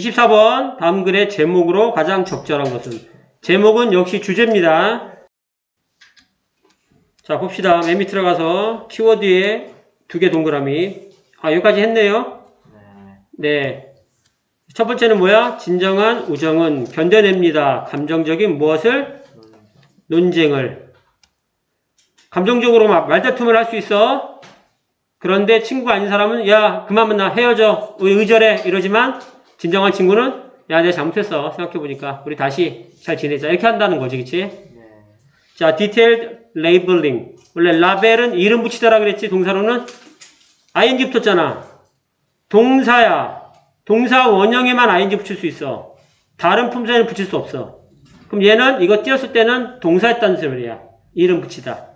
24번 다음 글의 제목으로 가장 적절한 것은 제목은 역시 주제입니다. 자 봅시다. 맨 밑으로 가서 키워드에 두 개 동그라미. 아 여기까지 했네요. 네. 네. 첫 번째는 뭐야? 진정한 우정은 견뎌냅니다. 감정적인 무엇을? 논쟁을. 감정적으로 막 말다툼을 할 수 있어. 그런데 친구가 아닌 사람은 야 그만 만나 헤어져 의절해 이러지만 진정한 친구는 야 내가 잘못했어. 생각해보니까 우리 다시 잘 지내자. 이렇게 한다는 거지 그치? 네. 자 detailed labeling. 원래 라벨은 이름 붙이다라 그랬지 동사로는? ing 붙었잖아. 동사야. 동사 원형에만 ing 붙일 수 있어. 다른 품사에는 붙일 수 없어. 그럼 얘는 이거 띄었을 때는 동사였다는 소리야. 이름 붙이다.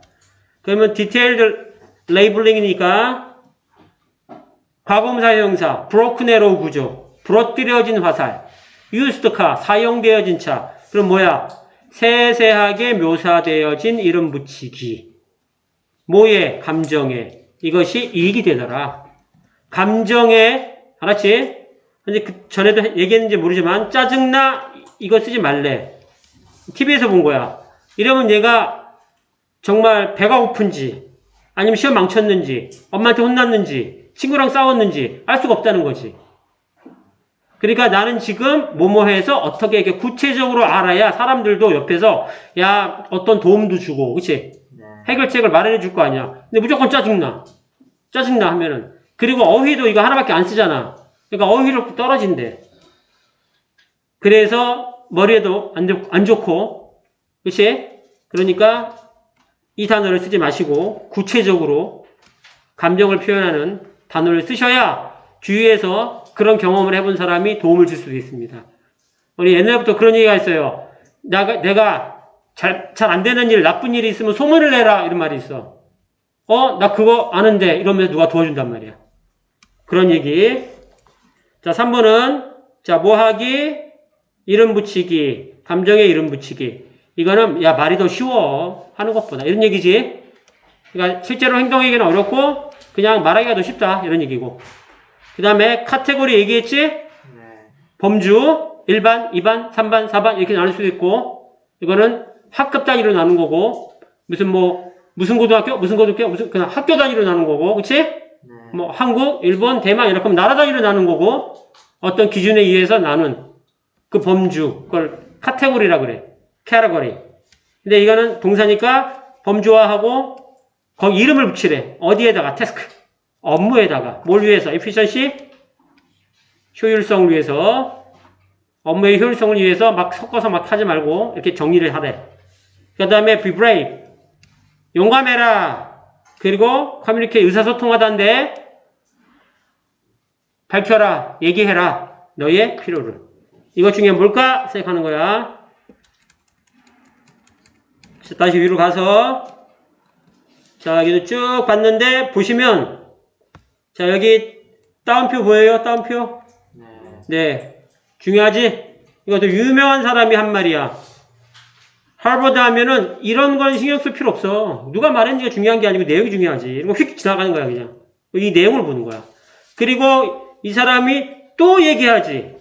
그러면 detailed labeling이니까 과거분사 형사 broken arrow 구조 부러뜨려진 화살 car 사용되어진 차 그럼 뭐야? 세세하게 묘사되어진 이름 붙이기. 뭐에? 감정에. 이것이 이익이 되더라. 감정에 알았지? 근데 그 전에도 얘기했는지 모르지만 짜증나 이거 쓰지 말래. TV에서 본 거야. 이러면 얘가 정말 배가 고픈지 아니면 시험 망쳤는지 엄마한테 혼났는지 친구랑 싸웠는지 알 수가 없다는 거지 그러니까 나는 지금 뭐뭐해서 어떻게 이렇게 구체적으로 알아야 사람들도 옆에서 야 어떤 도움도 주고 그치? 네. 해결책을 마련해 줄 거 아니야. 근데 무조건 짜증나. 짜증나 하면은. 그리고 어휘도 이거 하나밖에 안 쓰잖아. 그러니까 어휘력 떨어진대. 그래서 머리에도 안, 좋, 안 좋고 그치? 그러니까 이 단어를 쓰지 마시고 구체적으로 감정을 표현하는 단어를 쓰셔야 주위에서 그런 경험을 해본 사람이 도움을 줄 수도 있습니다. 우리 옛날부터 그런 얘기가 있어요. 내가, 내가 잘, 잘 안 되는 일, 나쁜 일이 있으면 소문을 내라. 이런 말이 있어. 어, 나 그거 아는데. 이러면서 누가 도와준단 말이야. 그런 얘기. 자, 3번은, 자, 뭐 하기, 이름 붙이기, 감정에 이름 붙이기. 이거는, 야, 말이 더 쉬워. 하는 것보다. 이런 얘기지. 그러니까 실제로 행동하기는 어렵고, 그냥 말하기가 더 쉽다. 이런 얘기고. 그 다음에 카테고리 얘기했지? 네. 범주 1반, 2반, 3반, 4반 이렇게 나눌 수도 있고 이거는 학급 단위로 나눈 거고 무슨 뭐 무슨 고등학교, 무슨 고등학교, 무슨 그냥 학교 단위로 나눈 거고 그치? 네. 뭐 한국, 일본, 대만 이렇게 하면 나라 단위로 나눈 거고 어떤 기준에 의해서 나눈 그 범주 그걸 카테고리라 그래. 캐러거리. 근데 이거는 동사니까 범주화하고 거기 이름을 붙이래. 어디에다가 태스크. 업무에다가 뭘 위해서? efficiency 효율성을 위해서 업무의 효율성을 위해서 막 섞어서 막 하지 말고 이렇게 정리를 하래. 그 다음에 be brave 용감해라. 그리고 커뮤니케 의사소통하다인데 밝혀라, 얘기해라. 너의 필요를. 이것 중에 뭘까 생각하는 거야. 자, 다시 위로 가서 자 여기도 쭉 봤는데 보시면 자 여기 따옴표 보여요? 따옴표? 네. 네. 중요하지? 이것도 유명한 사람이 한 말이야. 하버드 하면은 이런 건 신경 쓸 필요 없어. 누가 말했는지가 중요한 게 아니고 내용이 중요하지. 이런 거 휙 지나가는 거야, 그냥. 이 내용을 보는 거야. 그리고 이 사람이 또 얘기하지.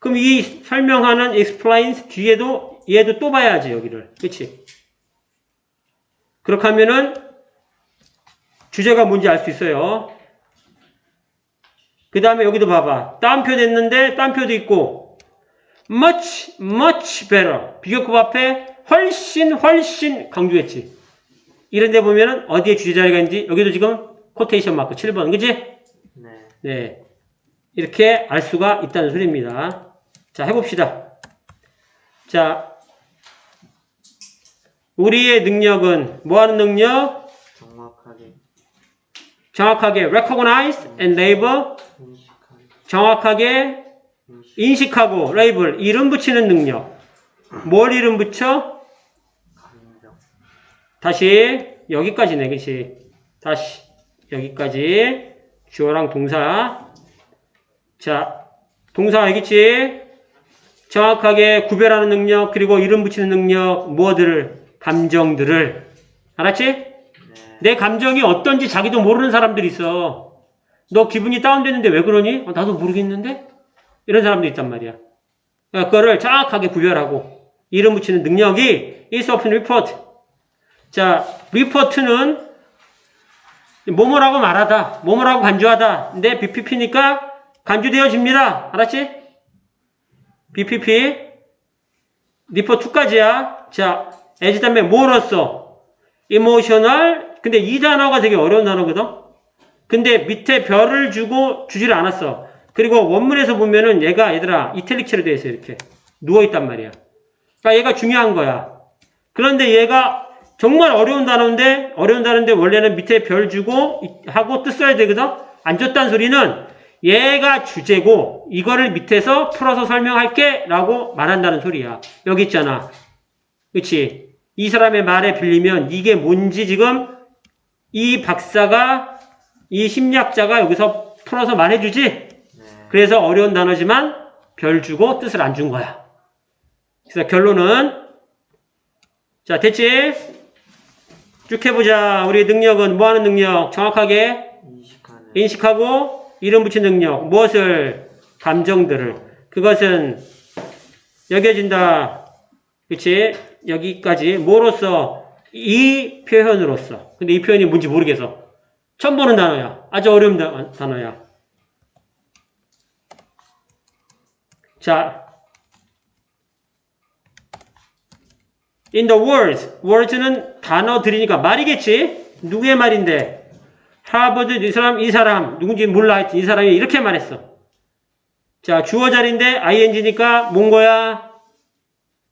그럼 이 설명하는 explains 뒤에도 얘도 또 봐야지, 여기를. 그치? 그렇게 하면은 주제가 뭔지 알 수 있어요. 그 다음에 여기도 봐봐. 따옴표 냈는데 따옴표도 있고 much, much better. 비교급 앞에 훨씬, 훨씬 강조했지. 이런 데 보면은 어디에 주제 자리가 있는지 여기도 지금 코테이션 마크 7번. 그지? 네. 네. 이렇게 알 수가 있다는 소리입니다. 자, 해봅시다. 자, 우리의 능력은 뭐 하는 능력? 정확하게 recognize and label 정확하게 인식 인식하고 레이블 이름 붙이는 능력. 뭘 이름 붙여? 다시 여기까지네, 그치? 다시 여기까지 주어랑 동사. 자, 동사 여기있지? 정확하게 구별하는 능력 그리고 이름 붙이는 능력 무엇들을 감정들을 알았지? 네. 내 감정이 어떤지 자기도 모르는 사람들이 있어. 너 기분이 다운됐는데 왜 그러니? 어, 나도 모르겠는데? 이런 사람도 있단 말이야. 그러니까 그거를 정확하게 구별하고 이름 붙이는 능력이 is often report. 자, report는 뭐뭐라고 말하다, 뭐뭐라고 간주하다. 근데 BPP니까 간주되어집니다. 알았지? BPP 리포 2까지야. 자, 다음에 뭐로써 emotional 근데 이 단어가 되게 어려운 단어거든. 근데 밑에 별을 주고 주지를 않았어. 그리고 원문에서 보면은 얘가 얘들아 이탈릭체로 되어 있어 이렇게 누워 있단 말이야. 그러니까 얘가 중요한 거야. 그런데 얘가 정말 어려운 단어인데 어려운 단어인데 원래는 밑에 별 주고 이- 하고 뜻 써야 되거든. 안 줬다는 소리는 얘가 주제고 이거를 밑에서 풀어서 설명할게 라고 말한다는 소리야. 여기 있잖아. 그렇지? 이 사람의 말에 빌리면 이게 뭔지 지금 이 박사가 이 심리학자가 여기서 풀어서 말해주지. 네. 그래서 어려운 단어지만 별 주고 뜻을 안 준 거야. 그래서 결론은 자 됐지? 쭉 해보자. 우리 능력은 뭐 하는 능력? 정확하게. 인식하고 이름 붙인 능력. 무엇을? 감정들을. 그것은 여겨진다. 그치? 여기까지. 뭐로써? 이 표현으로써. 근데 이 표현이 뭔지 모르겠어. 처음 보는 단어야. 아주 어려운 다- 단어야. 자. In the words. words는 단어들이니까 말이겠지? 누구의 말인데? 하버드 이 사람, 이 사람, 누군지 몰라 하여튼 이 사람이 이렇게 말했어. 자, 주어 자리인데 ing니까 뭔 거야?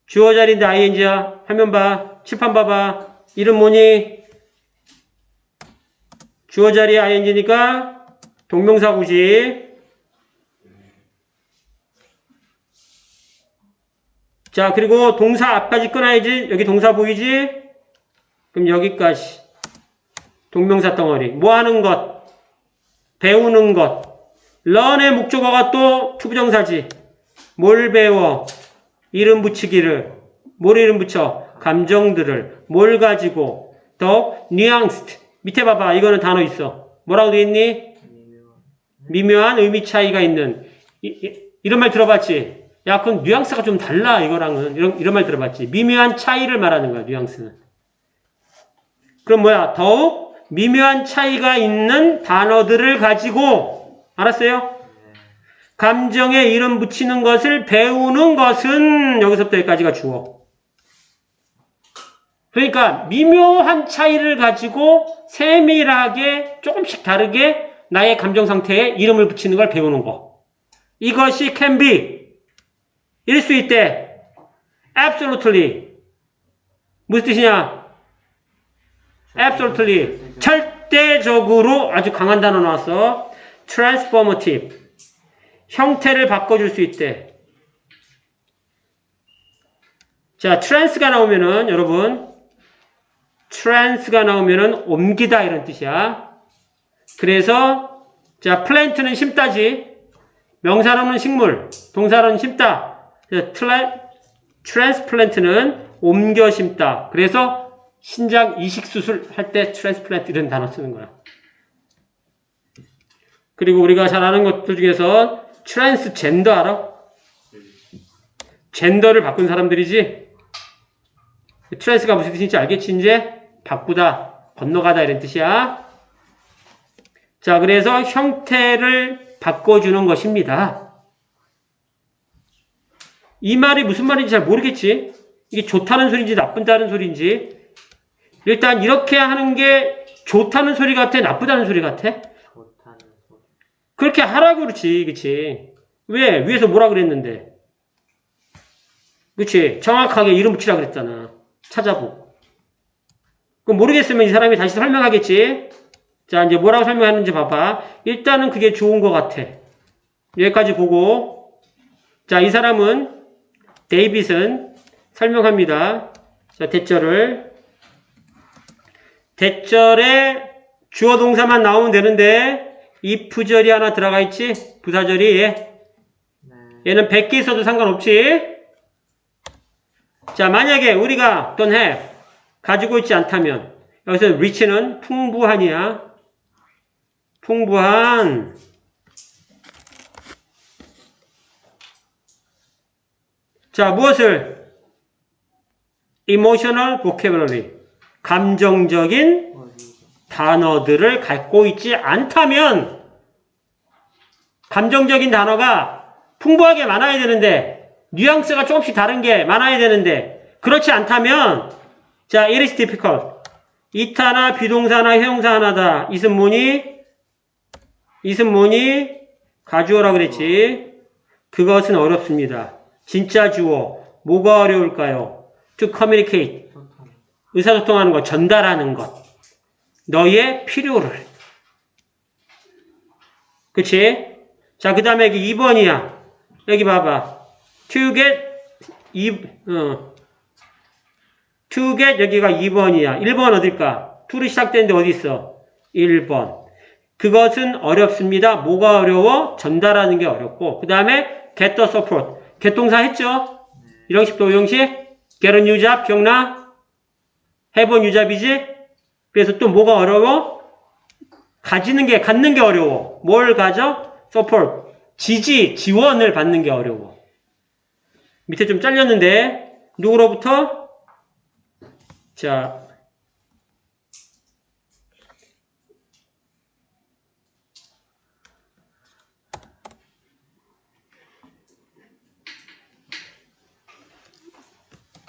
주어 자리인데 ing야. 화면 봐. 칠판 봐봐. 이름 뭐니? 주어 자리 ing니까 동명사구지. 자, 그리고 동사 앞까지 끊어야지. 여기 동사 보이지? 그럼 여기까지. 동명사 덩어리. 뭐 하는 것? 배우는 것. learn의 목적어가 또 투부정사지. 뭘 배워? 이름 붙이기를. 뭘 이름 붙여? 감정들을. 뭘 가지고? 더 nuanced. 밑에 봐봐. 이거는 단어 있어. 뭐라고 돼 있니? 미묘한. 의미 차이가 있는. 이, 런말 들어봤지? 야, 그건 뉘앙스가 좀 달라, 이거랑은. 이런, 이런 말 들어봤지? 미묘한 차이를 말하는 거야, 뉘앙스는. 그럼 뭐야? 더욱 미묘한 차이가 있는 단어들을 가지고, 알았어요? 네. 감정에 이름 붙이는 것을 배우는 것은 여기서부터 여기까지가 주어. 그러니까 미묘한 차이를 가지고 세밀하게 조금씩 다르게 나의 감정 상태에 이름을 붙이는 걸 배우는 거. 이것이 can be. 일 수 있대. absolutely. 무슨 뜻이냐? absolutely. 절대적으로 아주 강한 단어 나왔어. transformative. 형태를 바꿔줄 수 있대. 자, trans가 나오면은, 여러분, trans가 나오면은 옮기다 이런 뜻이야. 그래서, 자, plant는 심다지. 명사로는 식물, 동사로는 심다. 트라- transplant는 옮겨 심다. 그래서 신장 이식 수술 할때 transplant 이런 단어 쓰는 거야. 그리고 우리가 잘 아는 것들 중에서 트랜스젠더 알아? 젠더를 바꾼 사람들이지? 트랜스가 무슨 뜻인지 알겠지 이제? 바꾸다, 건너가다 이런 뜻이야. 자, 그래서 형태를 바꿔주는 것입니다. 이 말이 무슨 말인지 잘 모르겠지? 이게 좋다는 소리인지 나쁘다는 소리인지. 일단 이렇게 하는 게 좋다는 소리 같아? 나쁘다는 소리 같아? 그렇게 하라고 그렇지, 그치? 왜? 위에서 뭐라 그랬는데? 그치? 정확하게 이름 붙이라 그랬잖아. 찾아보고. 그럼 모르겠으면 이 사람이 다시 설명하겠지? 자, 이제 뭐라고 설명하는지 봐봐. 일단은 그게 좋은 것 같아. 여기까지 보고. 자, 이 사람은, 데이빗은 설명합니다. 자, 대절을. 대절에 주어 동사만 나오면 되는데, 이 부절이 하나 들어가 있지? 부사절이. 네. 얘는 100개 있어도 상관없지? 자, 만약에 우리가 don't have, 가지고 있지 않다면, 여기서 rich는 풍부한이야. 풍부한. 자, 무엇을? emotional vocabulary. 감정적인. 단어들을 갖고 있지 않다면, 감정적인 단어가 풍부하게 많아야 되는데, 뉘앙스가 조금씩 다른 게 많아야 되는데, 그렇지 않다면, 자, it is difficult. 이타나 비동사나 형용사 하나다. 이은 뭐니? 이은 뭐니? 가주어라 그랬지. 그것은 어렵습니다. 진짜 주어. 뭐가 어려울까요? To communicate. 소통. 의사소통하는 것, 전달하는 것. 너의 필요를. 그치? 자, 그 다음에 여기 2번이야. 여기 봐봐. To get, 이, 어. To 여기가 2번이야. 1번 어딜까? to로 시작되는데 어디 있어? 1번. 그것은 어렵습니다. 뭐가 어려워? 전달하는 게 어렵고. 그 다음에 get the support. 개통사 했죠? 이형식 도형식? get a new job 기억나? have a new job이지? 그래서 또 뭐가 어려워? 가지는 게, 갖는 게 어려워. 뭘 가져? support. 지지, 지원을 받는 게 어려워. 밑에 좀 잘렸는데, 누구로부터? 자.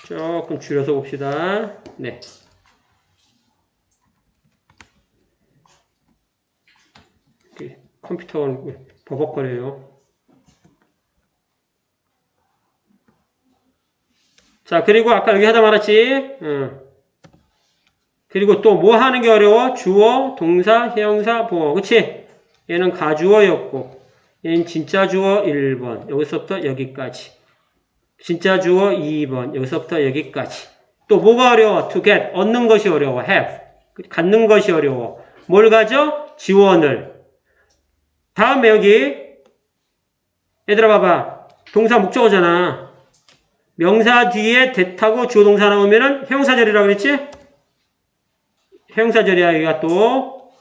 조금 줄여서 봅시다. 네. 컴퓨터가 버벅거려요. 자, 그리고 아까 여기 하다 말았지? 어. 그리고 또 뭐 하는 게 어려워? 주어, 동사, 형용사, 보어. 그치? 얘는 가주어였고, 얘는 진짜 주어 1번. 여기서부터 여기까지. 진짜 주어 2번. 여기서부터 여기까지. 또 뭐가 어려워? to get. 얻는 것이 어려워. have. 갖는 것이 어려워. 뭘 가져? 지원을. 다음에 여기 얘들아 봐봐 동사 목적어잖아 명사 뒤에 대타고 주어 동사 나오면은 형용사절이라 그랬지? 형용사절이야 여기가 또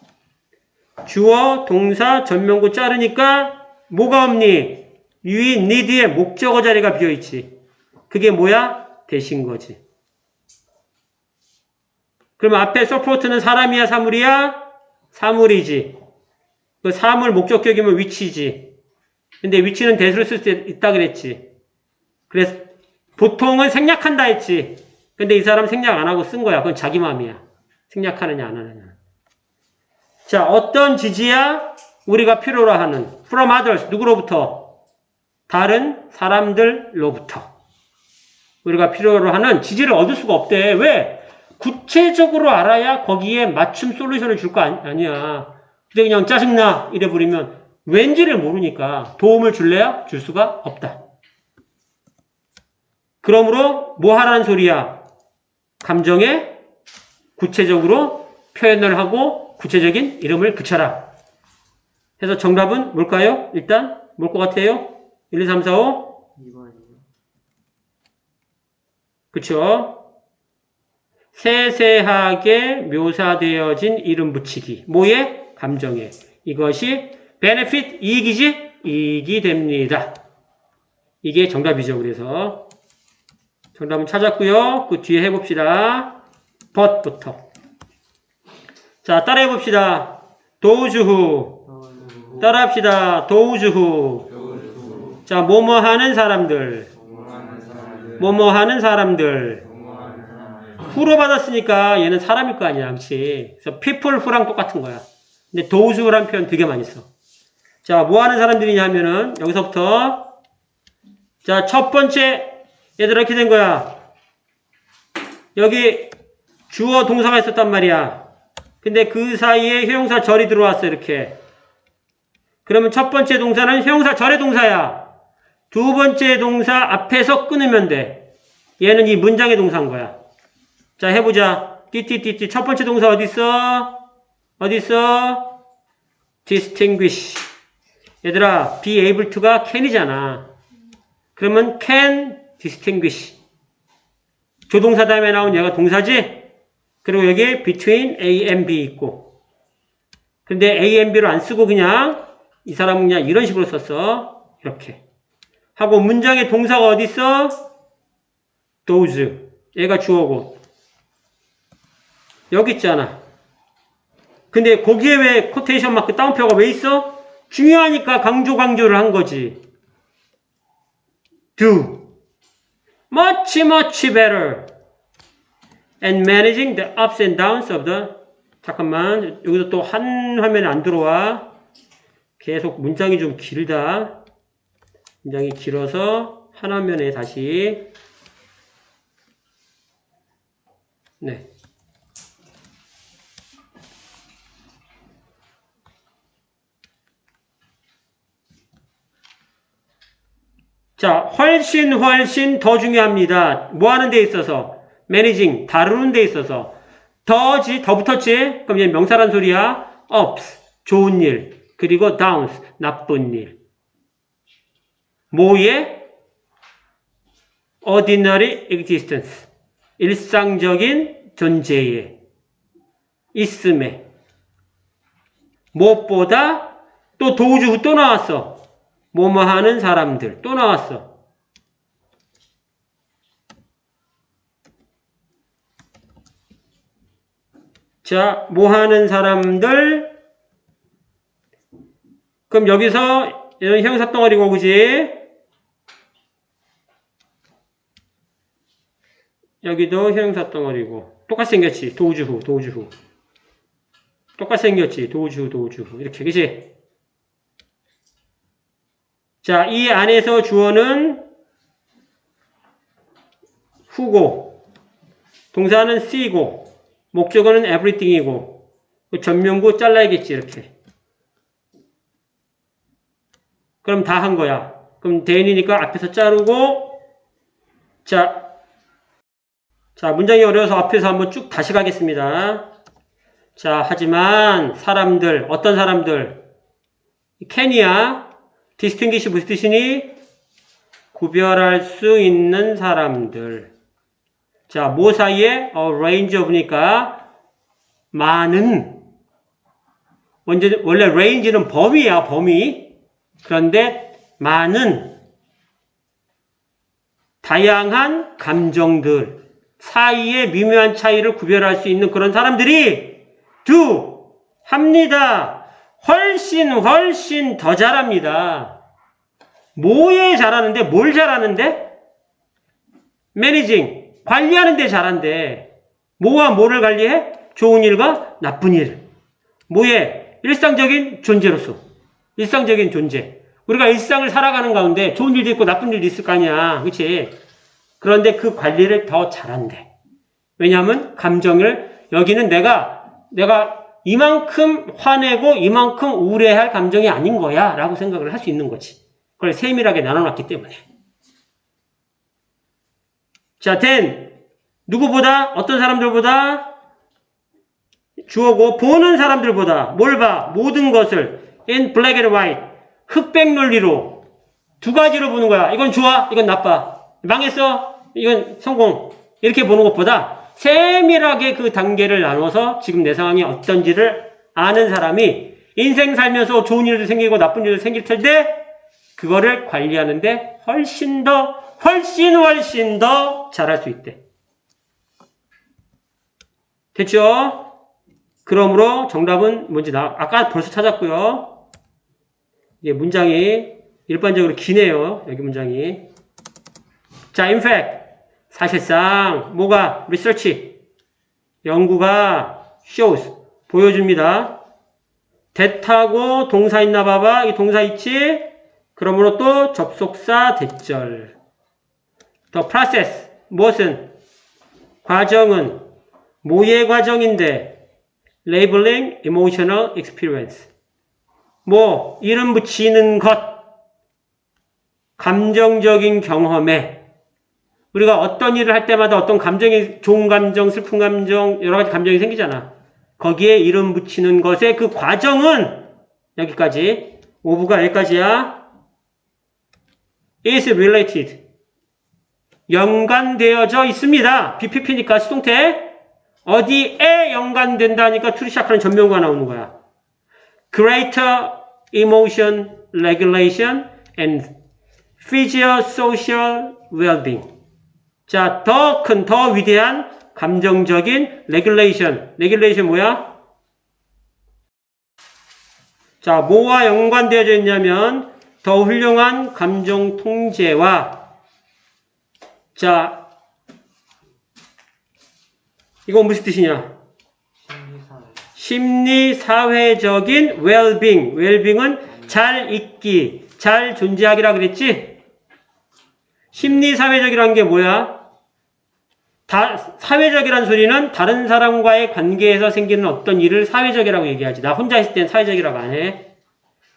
주어 동사 전명구 자르니까 뭐가 없니? 유이 need의 목적어 자리가 비어있지 그게 뭐야? 대신 거지 그럼 앞에 support는 사람이야 사물이야? 사물이지 그 사물 목적격이면 위치지. 근데 위치는 대수를 쓸 수 있다 그랬지. 그래서 보통은 생략한다 했지. 근데 이 사람 생략 안 하고 쓴 거야. 그건 자기 마음이야. 생략하느냐 안 하느냐. 자, 어떤 지지야? 우리가 필요로 하는 from others 누구로부터? 다른 사람들로부터. 우리가 필요로 하는 지지를 얻을 수가 없대. 왜? 구체적으로 알아야 거기에 맞춤 솔루션을 줄 거 아니 야. 근데 그냥 짜증나 이래 버리면 왠지를 모르니까 도움을 줄래야 줄 수가 없다. 그러므로 뭐 하라는 소리야? 감정에 구체적으로 표현을 하고 구체적인 이름을 붙여라. 해서 정답은 뭘까요? 일단 뭘 것 같아요? 1, 2, 3, 4, 5 2번이요. 그쵸? 세세하게 묘사되어진 이름 붙이기. 뭐에? 감정에. 이것이 benefit, 이익이지? 이익이 됩니다. 이게 정답이죠. 그래서 정답은 찾았고요. 그 뒤에 해봅시다. But부터. 자, 따라해 봅시다. 어, 따라합시다. who. 자, 뭐뭐 하는 사람들. 뭐뭐 하는 사람들. 후로 받았으니까 얘는 사람일 거 아니야, 그렇지? 그래서 people who랑 똑같은 거야. 근데 who란 표현 되게 많이 써. 자, 뭐 하는 사람들이냐 하면은 여기서부터 자, 첫 번째 얘들아 이렇게 된 거야. 여기 주어 동사가 있었단 말이야. 근데 그 사이에 형용사 절이 들어왔어, 이렇게. 그러면 첫 번째 동사는 형용사 절의 동사야. 두 번째 동사 앞에서 끊으면 돼. 얘는 이 문장의 동사인 거야. 자, 해보자. 띠띠띠띠. 첫 번째 동사 어디 있어? 어디 있어? distinguish. 얘들아, be able to가 can이잖아. 그러면 can distinguish. 조동사 다음에 나온 얘가 동사지? 그리고 여기 between A and B 있고. 근데 A and B로 안 쓰고 그냥 이 사람은 그냥 이런 식으로 썼어. 이렇게. 하고 문장의 동사가 어디 있어? those. 얘가 주어고. 여기 있잖아. 근데 거기에 왜 코테이션 마크 따옴표가 왜 있어? 중요하니까 강조 강조를 한 거지. do. much much better. And managing the ups and downs of the 잠깐만 여기도 또한 화면에 안 들어와 계속 문장이 좀 길다 문장이 길어서 한 화면에 다시 네 자, 훨씬 훨씬 더 중요합니다. 뭐 하는 데 있어서? 매니징, 다루는 데 있어서. 더지, 더 붙었지? 그럼 얘 명사란 소리야. ups, 좋은 일. 그리고 downs, 나쁜 일. 뭐에? ordinary existence. 일상적인 존재에. 있음에. 무엇보다 또 도우주 또 나왔어. 뭐뭐 하는 사람들 또 나왔어. 자, 뭐 하는 사람들? 그럼 여기서 이런 형사 덩어리고 그지? 여기도 형사 덩어리고 똑같이 생겼지. 도우주후, 도우주후. 똑같이 생겼지. 도우주후, 도우주후. 이렇게 그지? 자, 이 안에서 주어는 후고, 동사는 C고, 목적어는 everything이고, 그 전명구 잘라야겠지, 이렇게. 그럼 다 한 거야. 그럼 대인이니까 앞에서 자르고, 자, 자, 문장이 어려워서 앞에서 한번 쭉 다시 가겠습니다. 자, 하지만 사람들, 어떤 사람들, 캔이야. distinguish 무슨 뜻이니? 구별할 수 있는 사람들. 자, 뭐 사이에? 어, range of니까 많은. 원래, 원래 range는 범위야, 범위. 그런데 많은 다양한 감정들 사이의 미묘한 차이를 구별할 수 있는 그런 사람들이 do 합니다. 훨씬 훨씬 더 잘합니다. 뭐에 잘하는데 뭘 잘하는데? 매니징 관리하는 데 잘한대. 뭐와 뭐를 관리해? 좋은 일과 나쁜 일. 뭐에? 일상적인 존재로서. 일상적인 존재. 우리가 일상을 살아가는 가운데 좋은 일도 있고 나쁜 일도 있을 거 아니야. 그치? 그런데 그 관리를 더 잘한대. 왜냐하면 감정을 여기는 내가 내가 이만큼 화내고 이만큼 우울해할 감정이 아닌 거야 라고 생각을 할 수 있는 거지. 그걸 세밀하게 나눠놨기 때문에. 자, then 누구보다? 어떤 사람들보다? 주어고 보는 사람들보다. 뭘 봐? 모든 것을. in black and white. 흑백 논리로. 두 가지로 보는 거야. 이건 좋아, 이건 나빠. 망했어, 이건 성공. 이렇게 보는 것보다 세밀하게 그 단계를 나눠서 지금 내 상황이 어떤지를 아는 사람이 인생 살면서 좋은 일도 생기고 나쁜 일도 생길 텐데 그거를 관리하는데 훨씬 더 훨씬 훨씬 더 잘할 수 있대. 됐죠? 그러므로 정답은 뭔지 나 아까 벌써 찾았고요. 이게 문장이 일반적으로 기네요. 여기 문장이. 자, in fact 사실상 뭐가 research 연구가 shows 보여줍니다. 대타고 동사 있나 봐봐. 이 동사 있지? 그러므로 또 접속사 대절. 더 process 무엇은? 과정은 뭐의 과정인데 labeling emotional experience. 뭐 이름 붙이는 것. 감정적인 경험에. 우리가 어떤 일을 할 때마다 어떤 감정이 좋은 감정, 슬픈 감정, 여러 가지 감정이 생기잖아. 거기에 이름 붙이는 것의 그 과정은 여기까지. 오브가 여기까지야. is related 연관되어져 있습니다. BPP니까 수동태 어디에 연관된다니까 투리 시작하는 전명구가 나오는 거야. Greater emotion regulation and physiosocial well-being 자, 더 큰, 더 위대한 감정적인 레귤레이션. 레귤레이션 뭐야? 자, 뭐와 연관되어져 있냐면 더 훌륭한 감정 통제와 자, 이거 무슨 뜻이냐? 심리사회. 심리 사회적인 well-being. well-being은 잘 있기, 잘 존재하기라 그랬지? 심리 사회적이라는 게 뭐야? 다, 사회적이라는 소리는 다른 사람과의 관계에서 생기는 어떤 일을 사회적이라고 얘기하지. 나 혼자 있을 땐 사회적이라고 안 해.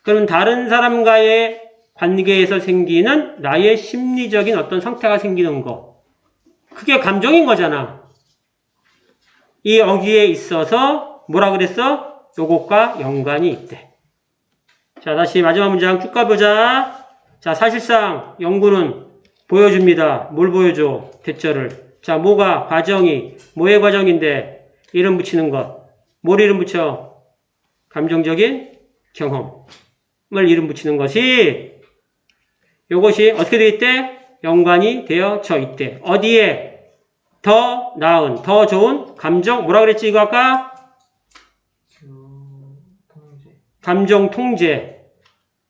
그럼 다른 사람과의 관계에서 생기는 나의 심리적인 어떤 상태가 생기는 거. 그게 감정인 거잖아. 이 어기에 있어서 뭐라 그랬어? 요것과 연관이 있대. 자, 다시 마지막 문장 쭉 가보자. 자, 사실상 연구는 보여줍니다. 뭘 보여줘? 대처를. 자, 뭐가 과정이, 뭐의 과정인데, 이름 붙이는 것. 뭘 이름 붙여? 감정적인 경험을 이름 붙이는 것이, 요것이 어떻게 되어 있대? 연관이 되어져 있대. 어디에? 더 나은, 더 좋은 감정, 뭐라 그랬지, 이거 아까? 감정 통제.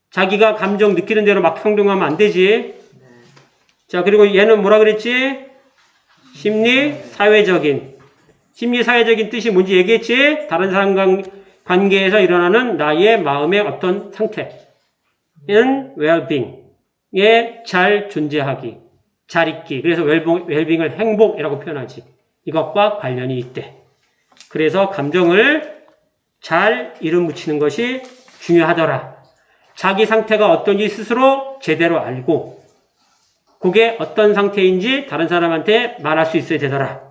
자기가 감정 느끼는 대로 막 행동하면 안 되지. 네. 자, 그리고 얘는 뭐라 그랬지? 심리 사회적인. 심리 사회적인 뜻이 뭔지 얘기했지? 다른 사람과 관계에서 일어나는 나의 마음의 어떤 상태는 well-being에 잘 존재하기, 잘 있기. 그래서 well- well-being을 행복이라고 표현하지. 이것과 관련이 있대. 그래서 감정을 잘 이름 붙이는 것이 중요하더라. 자기 상태가 어떤지 스스로 제대로 알고 그게 어떤 상태인지 다른 사람한테 말할 수 있어야 되더라.